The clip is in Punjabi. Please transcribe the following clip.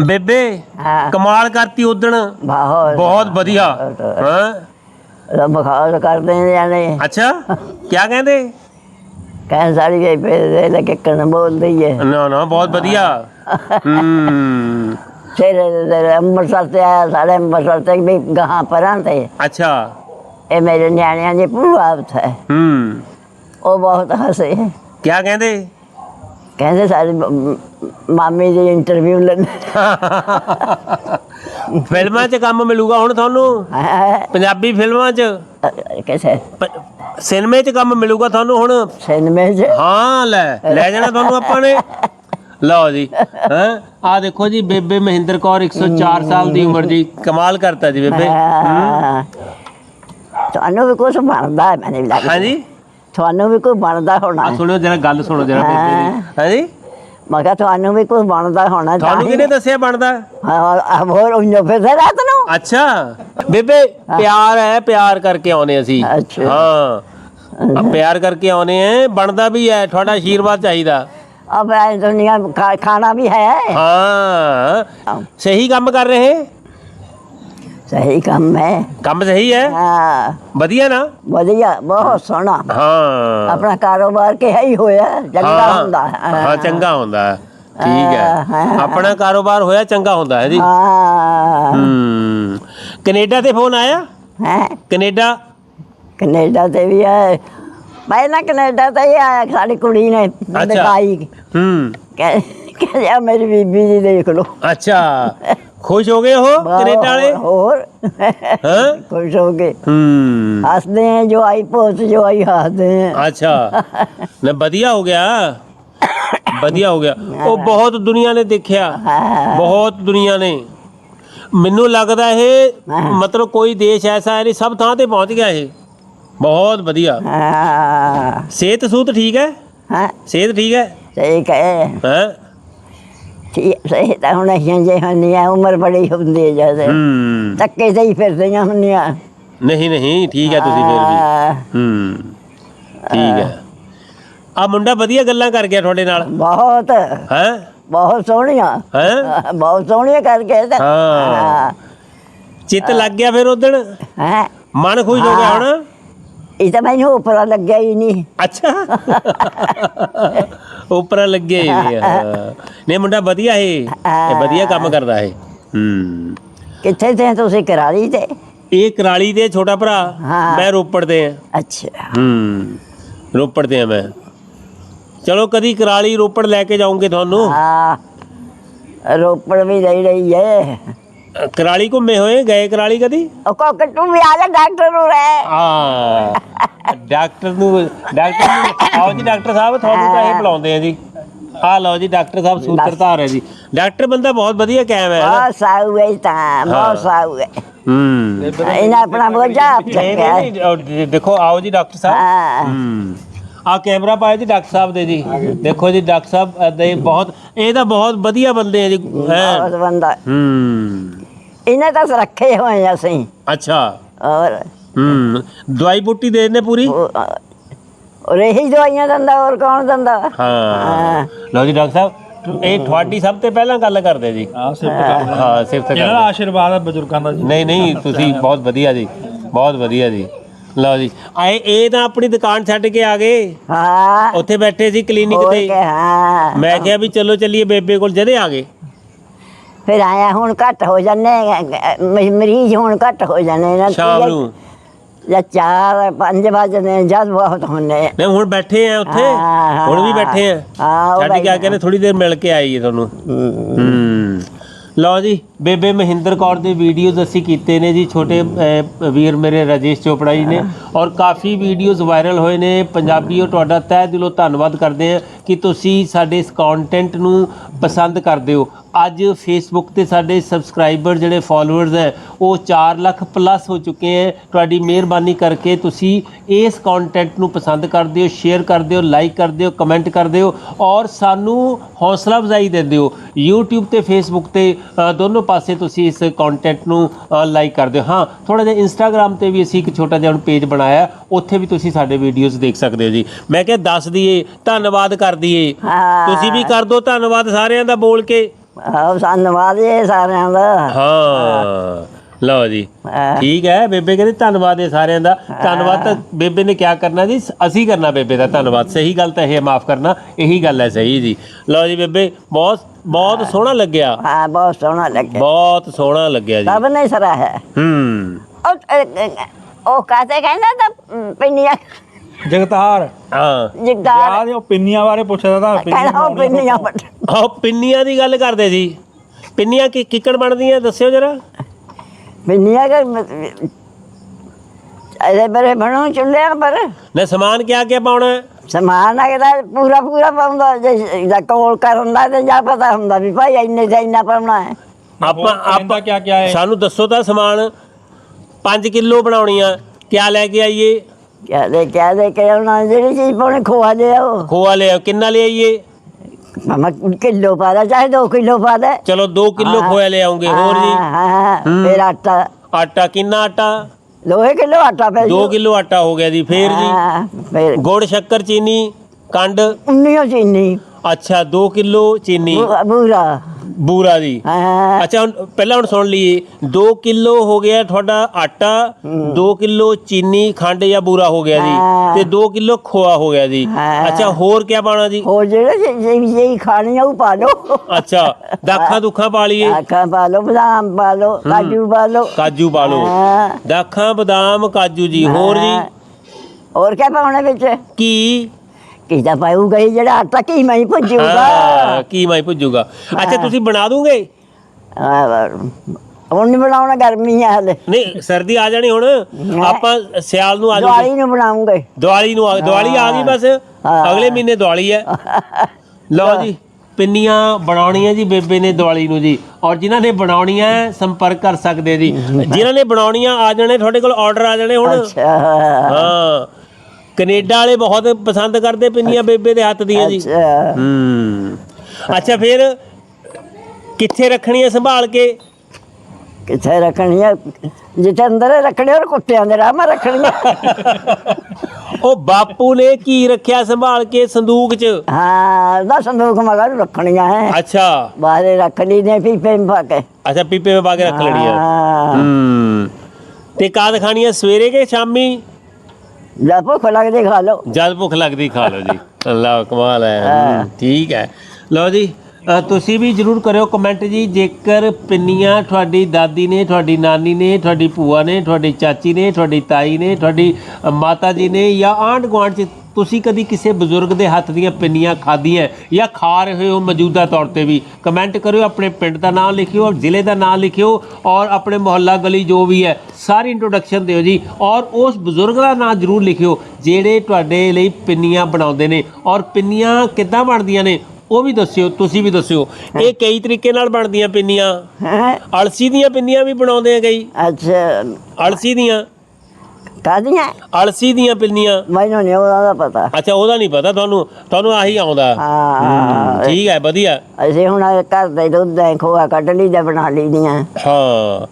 ਬੇਬੇ ਹਾਂ। ਕਮਾਲ ਕਰਤੀ ਉਦਣ ਬਹੁਤ। ਬਹੁਤ ਵਧੀਆ। ਹਾਂ। ਰੱਬ ਖਾਲ ਕਰਦੇ ਨੇ ਜਾਨੇ। ਅੱਛਾ ਕੀ ਕਹਿੰਦੇ? ਕਹਿ ਸਾਰੀ ਗਈ ਫੇਰ ਲੈ ਕੇ ਕਣ ਬੋਲਦੀ ਹੈ ਨਾ ਨਾ ਬਹੁਤ ਵਧੀਆ। ਹੂੰ। ਫਿਰ ਅੰਮ੍ਰਿਤਸਰ ਤੇ ਆਇਆ ਸਾਡੇ ਅੰਮ੍ਰਿਤਸਰ ਤੇ ਵੀ ਗਾਹਾਂ ਪਰਾਂ ਤੇ। ਅੱਛਾ। ਇਹ ਮੇਰੇ ਨਿਆਣਿਆਂ ਦੀ ਭੂਆ ਹੈ ਹੂੰ। ਉਹ ਬਹੁਤ ਹੱਸੇ। ਕੀ ਕਹਿੰਦੇ? ਕਹਿੰਦੇ ਸਾਡੀ ਮ- ਮਾਮੀ ਦੀ ਇੰਟਰਵਿਊ ਲੈਣ ਫਿਲਮਾਂ 'ਚ ਕੰਮ ਮਿਲੂਗਾ ਹੁਣ ਤੁਹਾਨੂੰ? ਪੰਜਾਬੀ ਫਿਲਮਾਂ 'ਚ? ਕਿਸੇ ਪ- ਸਿਨੇਮੇ 'ਚ ਕੰਮ ਮਿਲੂਗਾ ਤੁਹਾਨੂੰ ਹੁਣ? ਸਿਨੇਮੇ 'ਚ? ਹਾਂ ਲੈ ਲੈ ਜਾਣਾ ਤੁਹਾਨੂੰ ਆਪਾਂ ਨੇ। ਲਓ ਜੀ ਹਾਂ? ਆ ਦੇਖੋ ਜੀ ਬੇਬੇ ਮਹਿੰਦਰ ਕੌਰ 104 ਸਾਲ ਦੀ ਉਮਰ ਜੀ। ਕਮਾਲ ਕਰਤਾ ਜੀ ਬੇਬੇ। ਹਾਂ। ਤੁਹਾਨੂੰ ਵੀ ਕੁਝ ਬਣਦਾ ਹੈ ਮੈਨੂੰ ਵੀ ਲੱਗਦਾ। ਹਾਂਜੀ? ਤੁਹਾਨੂੰ ਵੀ ਕੋਈ ਬਣਦਾ ਹੋਣਾ। ਆ ਸੁਣਿਓ ਜਰਾ ਗੱਲ ਸੁਣੋ ਜਰਾ ਬੇਬੇ ਦੀ। ਮੈਂ ਕਿਹਾ ਤੁਹਾਨੂੰ ਵੀ ਕੋਈ ਬਣਦਾ ਹੋਣਾ ਤੁਹਾਨੂੰ ਕਿਹਨੇ ਦੱਸਿਆ ਬਣਦਾ? ਹਾਂ ਹੋਰ ਉਹਨੇ ਫਿਰ ਰਾਤ ਨੂੰ। ਅੱਛਾ। ਬੇਬੇ ਪਿਆਰ ਹੈ ਪਿਆਰ ਕਰਕੇ ਆਉਨੇ ਅਸੀਂ। ਹਾਂ। ਪਿਆਰ ਕਰਕੇ ਆਉਨੇ ਆ ਬਣਦਾ ਵੀ ਹੈ ਤੁਹਾਡਾ ਆਸ਼ੀਰਵਾਦ ਚਾਹੀਦਾ। ਅਬ ਦੁਨੀਆ ਖਾਣਾ ਵੀ ਹੈ। ਹਾਂ। ਸਹੀ ਕੰਮ ਕਰ ਰਹੇ? ਸਹੀ ਕੰਮ ਹੈ। ਕੰਮ ਸਹੀ ਹੈ? ਹਾਂ। ਵਧੀਆ ਨਾ? ਵਧੀਆ ਬਹੁਤ ਸੋਹਣਾ। ਹਾਂ। ਆਪਣਾ ਕਾਰੋਬਾਰ ਕਿਹਾ ਹੀ ਹੋਇਆ ਚੰਗਾ ਹਾਂ, ਹੁੰਦਾ। ਹਾਂ ਚੰਗਾ ਹੁੰਦਾ। ਹੈ। ਠੀਕ ਹੈ। ਆਪਣਾ ਕਾਰੋਬਾਰ ਹੋਇਆ ਚੰਗਾ ਹੁੰਦਾ ਹੈ ਜੀ। ਹਾਂ। ਕੈਨੇਡਾ ਤੇ ਫੋਨ ਆਇਆ? ਹੈ? ਕੈਨੇਡਾ? ਕੈਨੇਡਾ ਤੇ ਵੀ ਆਏ ਪਹਿਲਾਂ ਕੈਨੇਡਾ ਤੇ ਹੀ ਆਇਆ ਸਾਡੀ ਕੁੜੀ ਨੇ ਦਿਖਾਈ। ਹੂੰ। ਕਹਿੰਦਾ ਮੇਰੀ ਬੀਬੀ ਜੀ ਦੇਖ ਲੋ ਅੱਛਾ। ਖੁਸ਼ ਹੋ ਗਏ ਉਹ ਕੈਨੇਡਾ ਵਾਲੇ? ਹੋਰ। ਹਾਂ? ਖੁਸ਼ ਹੋ ਗਏ। ਹੂੰ। ਹੱਸਦੇ ਆ ਜੋ ਆਈ ਪੋਸਟ ਜੋ ਆਈ ਹੱਸਦੇ ਆ। ਅੱਛਾ। ਨਾ ਵਧੀਆ ਹੋ ਗਿਆ? ਵਧੀਆ ਹੋ ਗਿਆ। ਉਹ ਬਹੁਤ ਦੁਨੀਆ ਨੇ ਦੇਖਿਆ। ਬਹੁਤ ਦੁਨੀਆ ਨੇ। ਮੈਨੂੰ ਲੱਗਦਾ ਇਹ ਮਤਲਬ ਕੋਈ ਦੇਸ਼ ਐਸਾ ਹੈ ਨਹੀਂ ਸਭ ਥਾਂ ਤੇ ਪਹੁੰਚ ਗਿਆ ਇਹ। ਬਹੁਤ ਵਧੀਆ। ਸਿਹਤ ਸੂਤ ਠੀਕ ਹੈ? ਹਾਂ। ਸਿਹਤ ਠੀਕ ਹੈ? ਠੀਕ ਹੈ। ਹਾਂ? ਠੀਕ ਸਹੀ ਤਾਂ ਹੁਣ ਅਸੀਂ ਜੇ ਹੁੰਦੀਆਂ ਉਮਰ ਬੜੀ ਹੁੰਦੀ ਹੈ ਜਦ। ਹੂੰ। ਧੱਕੇ ਤੇ ਹੀ ਫਿਰਦੀਆਂ ਹੁੰਦੀਆਂ। ਨਹੀਂ ਨਹੀਂ ਠੀਕ ਹੈ ਤੁਸੀਂ ਫਿਰ ਵੀ। ਹਾਂ, ਹੂੰ ਠੀਕ ਹੈ। ਆ ਮੁੰਡਾ ਵਧੀਆ ਗੱਲਾਂ ਕਰ ਗਿਆ ਤੁਹਾਡੇ ਨਾਲ। ਬਹੁਤ। ਹੈ? ਬਹੁਤ ਸੋਹਣੀਆਂ। ਹੈ? ਬਹੁਤ ਸੋਹਣੀਆਂ ਕਰਕੇ ਤਾਂ। ਹਾਂ। ਚਿੱਤ ਲੱਗ ਗਿਆ ਫਿਰ ਉਦਣ ਹਾਂ? ਮਨ ਖੁਸ਼ ਹੋ ਗਿਆ ਹੁਣ? ਇਹ ਤਾਂ ਮੈਨੂੰ ਉੱਪਰ ਲੱਗਿਆ ਹੀ ਨਹੀਂ। ਅੱਛਾ। ਉੱਪਰ ਲੱਗੇ ਹੀ ਨਹੀਂ, ਹਾਂ। ਨਹੀਂ ਮੁੰਡਾ ਵਧੀਆ ਹੈ ਇਹ ਵਧੀਆ ਕੰਮ ਕਰਦਾ ਹੈ ਹੂੰ। ਕਿੱਥੇ ਤੇ ਤੁਸੀਂ? ਕਰਾਲੀ ਤੇ? ਇਹ ਕਰਾਲੀ ਦੇ ਛੋਟਾ ਭਰਾ। ਹਾਂ। ਮੈਂ ਰੋਪੜ ਹਾਂ ਅੱਛਾ। ਹੂੰ। ਰੋਪੜ ਤੇ ਹਾਂ ਮੈਂ। ਚਲੋ ਕਦੀ ਕਰਾਲੀ ਰੋਪੜ ਲੈ ਕੇ ਜਾਉਂਗੇ ਤੁਹਾਨੂੰ। ਹਾਂ। ਰੋਪੜ ਵੀ ਰਹੀ ਹੈ। ਕਰਾਲੀ ਘੁੰਮੇ ਹੋਏ? ਗਏ ਕਰਾਲੀ ਕਦੀ? ਉਹ ਕੋ ਤੂੰ ਵੀ ਆ ਜਾ ਡਾਕਟਰ ਨੂੰ ਰਹਿ ਡਾਕਟਰ ਨੂੰ ਡਾਕਟਰ ਨੂੰ ਆਓ ਜੀ ਡਾਕਟਰ ਸਾਹਿਬ ਤੁਹਾਨੂੰ ਤਾਂ ਇਹ ਬੁਲਾਉਂਦੇ ਆ ਜੀ। ਆ ਲਓ ਜੀ ਡਾਕਟਰ ਸਾਹਿਬ ਸੂਤਰਧਾਰ ਹੈ ਜੀ। ਡਾਕਟਰ ਬੰਦਾ ਬਹੁਤ ਵਧੀਆ ਕਾਇਮ ਹੈ ਨਾ। ਬਹੁਤ ਸਾਊ ਹੈ ਤਾਂ ਬਹੁਤ ਸਾਊ ਹੈ। ਹੂੰ। ਇਹਨਾਂ ਆਪਣਾ ਬੋਝਾ ਆਪ ਚੱਕਿਆ। ਨਹੀਂ ਦੇ- ਦੇਖੋ ਆਓ ਜੀ ਡਾਕਟਰ ਸਾਹਿਬ। ਹਾਂ। ਹੂੰ। ਆ ਕੈਮਰਾ ਪਾਇਆ ਜੀ ਡਾਕਟਰ ਸਾਹਿਬ ਦੇ ਜੀ। ਦੇਖੋ ਜੀ ਡਾਕਟਰ ਸਾਹਿਬ ਹੀ ਬਹੁਤ ਇਹ ਤਾਂ ਬਹੁਤ ਵਧੀਆ ਬੰਦੇ ਆ ਜੀ। ਹੈਂ। ਬਹੁਤ ਬੰਦਾ। ਹੂੰ। ਇਹਨੇ ਤਾਂ ਰੱਖੇ ਹੋਏ ਆ ਅਸੀਂ। ਅੱਛਾ। ਔਰ ਹੂੰ ਦਵਾਈ ਬੂਟੀ ਦੇ ਦਿੰਦੇ ਪੂਰੀ? ਉਹ ਔਰ ਇਹੀ ਦਵਾਈਆਂ ਦਿੰਦਾ ਹੋਰ ਕੌਣ ਦਿੰਦਾ? ਹਾਂ। ਲਓ ਜੀ ਡਾਕਟਰ ਸਾਹਿਬ ਇਹ ਤੁਹਾਡੀ ਸਭ ਤੋਂ ਪਹਿਲਾਂ ਗੱਲ ਕਰਦੇ ਜੀ। ਹਾਂ ਸਿਫਤ ਹਾਂ ਸਿਰਫ ਇਹਨਾਂ ਦਾ ਆਸ਼ੀਰਵਾਦ ਹੈ ਬਜ਼ੁਰਗਾਂ ਦਾ ਜੀ। ਨਹੀਂ ਨਹੀਂ ਤੁਸੀਂ ਬਹੁਤ ਵਧੀਆ ਜੀ ਬਹੁਤ ਵਧੀਆ ਜੀ। ਲਓ ਜੀ ਆਏ ਇਹ ਤਾਂ ਆਪਣੀ ਦੁਕਾਨ ਛੱਡ ਕੇ ਆ ਗਏ। ਹਾਂ। ਉੱਥੇ ਬੈਠੇ ਸੀ ਕਲੀਨਿਕ ਹੋਰ ਤੇ। ਕੇ ਹਾਂ। ਮੈਂ ਕਿਹਾ ਵੀ ਚਲੋ ਚੱਲੀਏ ਬੇਬੇ ਕੋਲ ਜਦੇ ਆ ਗਏ। ਫਿਰ ਆਇਆ ਹੁਣ ਘੱਟ ਹੋ ਜਾਂਦੇ ਮ- ਮਰੀਜ਼ ਹੁਣ ਘੱਟ ਹੋ ਜਾਂਦੇ ਨਾ। ਸ਼ਾਮ ਨੂੰ? ਜਾਂ ਚਾਰ ਪੰਜ ਵਜੇ ਜਦ ਬਹੁਤ ਹੁੰਦੇ ਨਹੀਂ ਹੁਣ ਬੈਠੇ ਆ ਉੱਥੇ? ਹਾਂ, ਹੁਣ ਵੀ ਬੈਠੇ ਆ? ਹਾਂ, ਉਹ ਛੱਡ ਕੇ ਆ ਕੇ ਬੈਠੇ। ਥੋੜੀ ਦੇਰ ਮਿਲ ਕੇ ਆਈਏ ਤੁਹਾਨੂੰ। ਹੂੰ। ਲਓ ਜੀ। ਬੇਬੇ ਮਹਿੰਦਰ ਕੌਰ ਦੇ ਵੀਡੀਓਜ਼ ਅਸੀਂ ਕੀਤੇ ਨੇ ਜੀ ਛੋਟੇ ਅਹ, ਵੀਰ ਮੇਰੇ ਰਾਜੇਸ਼ ਚੋਪੜਾ ਜੀ ਨੇ ਔਰ ਕਾਫੀ ਵੀਡੀਓਜ਼ ਵਾਇਰਲ ਹੋਏ ਨੇ ਪੰਜਾਬੀਓ ਤੁਹਾਡਾ ਤਹਿ ਦਿਲੋਂ ਧੰਨਵਾਦ ਕਰਦੇ ਆ ਕਿ ਤੁਸੀਂ ਸਾਡੇ ਇਸ ਕੰਟੈਂਟ ਨੂੰ ਪਸੰਦ ਕਰਦੇ ਹੋ। ਅੱਜ ਫੇਸਬੁੱਕ ਤੇ ਸਾਡੇ ਸਬਸਕ੍ਰਾਈਬਰ ਜਿਹੜੇ ਫਾਲੋਅਰਸ ਹੈ ਉਹ 4 ਲੱਖ ਪਲੱਸ ਹੋ ਚੁੱਕੇ ਹੈ। ਤੁਹਾਡੀ ਮਿਹਰਬਾਨੀ ਕਰਕੇ ਤੁਸੀਂ ਇਸ ਕੰਟੈਂਟ ਨੂੰ ਪਸੰਦ ਕਰਦੇ ਹੋ ਸ਼ੇਅਰ ਕਰਦੇ ਹੋ ਲਾਈਕ ਕਰਦੇ ਹੋ ਕਮੈਂਟ ਕਰਦੇ ਹੋ ਔਰ ਸਾਨੂੰ ਹੌਸਲਾ ਅਫਜ਼ਾਈ ਦਿੰਦੇ ਹੋ। YouTube ਤੇ Facebook ਤੇ ਅ, ਦੋਨੋਂ ਪਾਸੇ ਤੁਸੀਂ ਇਸ ਕੰਟੈਂਟ ਨੂੰ ਲਾਈਕ ਕਰਦੇ ਹੋ। ਹਾਂ ਥੋੜਾ ਜਿਹਾ Instagram ਤੇ ਵੀ ਅਸੀਂ ਇੱਕ ਛੋਟਾ ਜਿਹਾ ਪੇਜ ਬਣਾਇਆ ਉੱਥੇ ਵੀ ਤੁਸੀਂ ਸਾਡੇ ਵੀਡੀਓਜ਼ ਦੇਖ ਸਕਦੇ ਹੋ ਜੀ। ਮੈਂ ਕਿਹਾ ਦੱਸ ਦਈਏ ਧੰਨਵਾਦ ਕਰ ਦਈਏ। ਤੁਸੀਂ ਵੀ ਕਰ ਦਿਓ ਧੰਨਵਾਦ ਸਾਰਿਆਂ ਦਾ ਬੋਲ ਕੇ। ਆਹ ਧੰਨਵਾਦ ਇਹ ਸਾਰਿਆਂ ਦਾ। ਹਾਂ। ਲਓ ਜੀ। ਠੀਕ ਹੈ ਬੇਬੇ ਕਹਿੰਦੇ ਧੰਨਵਾਦ ਹੈ ਸਾਰਿਆਂ ਦਾ। ਧੰਨਵਾਦ ਤਾਂ ਬੇਬੇ ਨੇ ਕਿਆ ਕਰਨਾ ਜੀ? ਅਸੀਂ ਕਰਨਾ ਬੇਬੇ ਦਾ ਧੰਨਵਾਦ। ਸਹੀ ਗੱਲ ਤਾਂ ਇਹ ਮਾਫ ਕਰਨਾ। ਇਹੀ ਗੱਲ ਹੈ ਸਹੀ ਜੀ। ਲਓ ਜੀ ਬੇਬੇ ਬਹੁਤ ਬਹੁਤ ਸੋਹਣਾ ਲੱਗਿਆ। ਹਾਂ ਬਹੁਤ ਸੋਹਣਾ ਲੱਗਿਆ। ਬਹੁਤ ਸੋਹਣਾ ਲੱਗਿਆ ਜੀ। ਸਭ ਨੇ ਸਰਾ ਹੈ। ਹੂੰ। ਉਹ ਉਹ ਕਾਤੇ ਕਹਿੰਦਾ ਤਾਂ ਪਿੰਨੀਆਂ। ਜਗਤਾਰ। ਹਾਂ। ਜਿਗਦਾਰ ਯਾਦ ਉਹ ਪਿੰਨੀਆਂ ਬਾਰੇ ਪੁੱਛਦਾ ਤਾਂ ਕਹਿਣਾ ਉਹ ਪਿੰਨੀਆਂ ਬਟ ਪਿੰਨੀਆਂ ਦੀ ਗੱਲ ਕਰਦੇ ਸੀ ਪਿੰਨੀਆਂ ਕਿ ਕਿੱਕਣ ਬਣਦੀਆਂ ਦੱਸਿਓ ਜਰਾ। ਪਿੰਨੀਆਂ ਕਿ ਅਰੇ ਬਰੇ ਬਣੋ ਚੁੱਲ੍ਹਿਆਂ ਪਰ। ਨਾ ਸਮਾਨ ਕਿਆ ਕਿਆ ਪਾਉਣਾ? ਹੈ? ਸਮਾਨ ਅਗਦਾ ਪੂਰਾ ਪੂਰਾ ਪਾਉਂਦਾ ਜੇ ਜਾਂ ਕੋਲ ਕਰਨ ਦਾ ਤੇ ਜਾਂ ਪਤਾ ਹੁੰਦਾ ਵੀ ਭਾਈ ਇੰਨੇ ਦਾ ਇੰਨਾ ਪਾਉਣਾ ਹੈ। ਆਪਾਂ ਆਪਾਂ ਕਿਆ ਕਿਆ ਹੈ? ਸਾਨੂੰ ਦੱਸੋ ਤਾਂ ਸਮਾਨ 5 ਕਿਲੋ ਬਣਾਉਣੀਆਂ ਕਿਆ ਲੈ ਕੇ ਆਈਏ? ਕਿਆ ਦੇ ਕਿਆ ਦੇ ਕੇ ਉਹਨਾਂ ਜਿਹੜੀ ਚੀਜ਼ ਪਾਉਣੀ ਖੋਆ ਦੇ ਉਹ ਖੋਆ ਲਿਆ ਕਿੰਨਾ ਲੈ ਆਈਏ? ਮਮਾ ਕਿਲੋ ਪਾ ਦੇ ਚਾਹੇ 2 ਕਿਲੋ ਪਾ ਦੇ। ਚਲੋ 2 ਕਿਲੋ ਖੋਆ ਲੈ ਆਉਂਗੇ ਹੋਰ ਜੀ। ਹਾਂ। ਫਿਰ ਆਟਾ। ਆਟਾ ਕਿੰਨਾ ਆਟਾ? ਲੋਹੇ ਕਿਲੋ ਆਟਾ ਪੈ 2 ਕਿਲੋ ਆਟਾ ਹੋ ਗਿਆ ਜੀ ਫੇਰ ਜੀ। ਗੁੜ ਸ਼ੱਕਰ ਚੀਨੀ ਕੰਡ। ਉਨੀਓ ਚੀਨੀ। ਅੱਛਾ 2 ਕਿਲੋ ਚੀਨੀ। ਬੂ- ਬੂਰਾ। ਬੂਰਾ ਹਾਂ। ਅੱਛਾ ਹੁਣ ਪਹਿਲਾਂ ਹੁਣ ਸੁਣ ਲਈਏ। 2 ਕਿਲੋ ਹੋ ਗਿਆ ਤੁਹਾਡਾ ਆਟਾ 2 ਕਿਲੋ ਚੀਨੀ ਖੰਡ ਜਾਂ ਬੂਰਾ ਹੋ ਗਿਆ ਜੀ। ਤੇ 2 ਕਿਲੋ ਖੋਆ ਹੋ ਗਿਆ ਜੀ। ਹਾਂ। ਅੱਛਾ ਹੋਰ ਕੀ ਪਾਣਾ ਜੀ? ਹੋਰ ਜਿਹੜੇ ਜਿਹੜੀ ਖਾਣੀ ਆ ਉਹ ਪਾ ਲਓ। ਅੱਛਾ ਦਾਖਾਂ ਦੁੱਖਾਂ ਪਾ ਲਈਏ। ਆਖਾਂ ਪਾ ਲਓ ਬਦਾਮ ਪਾ ਲਓ ਕਾਜੂ ਪਾ ਲਓ। ਕਾਜੂ ਪਾ ਲਓ। ਹਾਂ। ਦਾਖਾਂ ਬਦਾਮ ਕਾਜੂ ਜੀ। ਹੋਰ ਜੀ? ਹਾਂ। ਹੋਰ ਕੀ ਪਾਉਣਾ ਵਿੱਚ? ਕੀ? ਕਿਦਾ ਪਾਊਗਾ ਹੀ ਜਿਹੜਾ ਆਟਾ ਕੀ ਮੈਂ ਹੀ ਭੁੱਜੂਗਾ? ਹਾਂ ਕੀ ਮੈਂ ਭੁੱਜੂਗਾ। ਅੱਛਾ ਤੁਸੀਂ ਬਣਾ ਦੋਗੇ ਹੁਣ ਨਹੀਂ ਬਣਾਉਣਾ ਗਰਮੀ ਆ ਹਲੇ। ਨਹੀਂ ਸਰਦੀ ਆ ਜਾਣੀ ਹੁਣ। ਆਪਾਂ ਸਿਆਲ ਨੂੰ ਆ ਦਿਵਾਲੀ ਜਾਊਗੀ ਨੂੰ ਬਣਾਉਂਗੇ। ਦੀਵਾਲੀ ਨੂੰ ਆ ਦੀਵਾਲੀ ਆ ਗਈ ਬਸ। ਹਾਂ। ਅਗਲੇ ਮਹੀਨੇ ਦੀਵਾਲੀ ਹੈ। ਲਓ ਜੀ ਪਿੰਨੀਆਂ ਬਣਾਉਣੀਆਂ ਜੀ ਬੇਬੇ ਨੇ ਦੀਵਾਲੀ ਨੂੰ ਜੀ। ਔਰ ਜਿਨ੍ਹਾਂ ਨੇ ਬਣਾਉਣੀਆਂ ਹੈ, ਸੰਪਰਕ ਕਰ ਸਕਦੇ ਜੀ। ਜਿਨ੍ਹਾਂ ਨੇ ਬਣਾਉਣੀਆਂ ਆ ਜਾਣੇ ਤੁਹਾਡੇ ਕੋਲ ਆਰਡਰ ਆ ਜਾਣੇ ਹੁਣ। ਅੱਛਾ। ਹਾਂ। ਕੈਨੇਡਾ ਵਾਲੇ ਬਹੁਤ ਪਸੰਦ ਕਰਦੇ ਪਿੰਨੀਆਂ ਬੇਬੇ ਦੇ ਹੱਥ ਦੀਆਂ ਜੀ। ਅੱਛਾ। ਹੂੰ। ਅੱਛਾ ਫਿਰ ਕਿੱਥੇ ਰੱਖਣੀਆਂ ਸੰਭਾਲ ਕੇ? ਕਿੱਥੇ ਰੱਖਣੀਆਂ ਜਿੱਥੇ ਅੰਦਰ ਰੱਖਣੇ ਔਰ ਕੁੱਤਿਆਂ ਦੇ ਰਾਹ ਮੈਂ ਰੱਖਣੀਆਂ ਉਹ ਬਾਪੂ ਨੇ ਕੀ ਰੱਖਿਆ ਸੰਭਾਲ ਕੇ ਸੰਦੂਕ 'ਚ? ਹਾਂ ਦਾ ਸੰਦੂਕ ਮਗਰ ਰੱਖਣੀਆਂ ਹੈ। ਅੱਛਾ। ਬਾਹਰੇ ਰੱਖ ਲਈ ਨੇ ਪੀਪੇ ਮੇ ਪਾ ਕੇ। ਅੱਛਾ ਪੀਪੇ ਵਿੱਚ ਪਾ ਕੇ ਰੱਖ ਲੈਣੀਆਂ। ਹਾਂ। ਹੂੰ। ਤੇ ਕਾਦ ਖਾਣੀਆਂ ਸਵੇਰੇ ਕਿ ਸ਼ਾਮੀ? ਲੈ ਭੁੱਖ ਲੱਗਦੀ ਖਾ ਲਓ। ਜਦ ਭੁੱਖ ਲੱਗਦੀ ਖਾ ਲਓ ਜੀ। ਅੱਲਾ ਕਮਾਲ ਹੈ। ਠੀਕ ਹੈ। ਲਓ ਜੀ ਅ, ਤੁਸੀਂ ਵੀ ਜਰੂਰ ਕਰਿਓ ਕਮੈਂਟ ਜੀ। ਜੇਕਰ ਪਿੰਨੀਆਂ ਤੁਹਾਡੀ ਦਾਦੀ ਨੇ ਤੁਹਾਡੀ ਨਾਨੀ ਨੇ ਤੁਹਾਡੀ ਭੂਆ ਨੇ ਤੁਹਾਡੀ ਚਾਚੀ ਨੇ ਤੁਹਾਡੀ ਤਾਈ ਨੇ ਤੁਹਾਡੀ ਅ, ਮਾਤਾ ਜੀ ਨੇ ਜਾਂ ਆਂਢ ਗੁਆਂਢ ਚ ਤੁਸੀਂ ਕਦੀ ਕਿਸੇ ਬਜ਼ੁਰਗ ਦੇ ਹੱਥ ਦੀਆਂ ਪਿੰਨੀਆਂ ਖਾਧੀਆਂ ਜਾਂ ਖਾ ਰਹੇ ਹੋ ਮੌਜੂਦਾ ਤੌਰ ਤੇ ਵੀ? ਕਮੈਂਟ ਕਰਿਓ ਆਪਣੇ ਪਿੰਡ ਦਾ ਨਾਮ ਲਿਖਿਓ ਔਰ ਜ਼ਿਲ੍ਹੇ ਦਾ ਨਾਮ ਲਿਖਿਓ ਔਰ ਆਪਣੇ ਮੁਹੱਲਾ ਗਲੀ ਜੋ ਵੀ ਹੈ ਸਾਰੀ ਇੰਟਰੋਡਕਸ਼ਨ ਦਿਓ ਜੀ। ਔਰ ਉਸ ਬਜ਼ੁਰਗ ਦਾ ਨਾਮ ਜ਼ਰੂਰ ਲਿਖਿਓ ਜਿਹੜੇ ਤੁਹਾਡੇ ਲਈ ਪਿੰਨੀਆਂ ਬਣਾਉਂਦੇ ਨੇ। ਔਰ ਪਿੰਨੀਆਂ ਕਿੱਦਾਂ ਬਣਦੀਆਂ ਨੇ ਉਹ ਵੀ ਦੱਸਿਓ ਤੁਸੀਂ ਵੀ ਦੱਸਿਓ। ਇਹ ਕਈ ਤਰੀਕੇ ਨਾਲ ਬਣਦੀਆਂ ਪਿੰਨੀਆਂ। ਹੈ? ਅਲਸੀ ਦੀਆਂ ਪਿੰਨੀਆਂ ਵੀ ਬਣਾਉਂਦੇ ਆ ਕਈ। ਅੱਛਾ। ਅਲਸੀ ਦੀਆਂ। ਕਾਦੀਆਂ ਅਲਸੀ ਦੀਆਂ ਪਿੰਨੀਆਂ। ਮੈਨੂੰ ਨਹੀਂ ਉਹਦਾ ਪਤਾ। ਅੱਛਾ ਉਹਦਾ ਨਹੀਂ ਪਤਾ ਤੁਹਾਨੂੰ ਤੁਹਾਨੂੰ ਆਹੀ ਆਉਂਦਾ। ਹਾਂ ਠੀਕ ਹੈ ਵਧੀਆ। ਅਸੀਂ ਹੁਣ ਘਰ ਦੇ ਦੁੱਧ ਦੇ ਖੋਆ ਕੱਢ ਲਈ ਦਾ ਬਣਾ ਲਈ ਦੀਆਂ ਹਾਂ।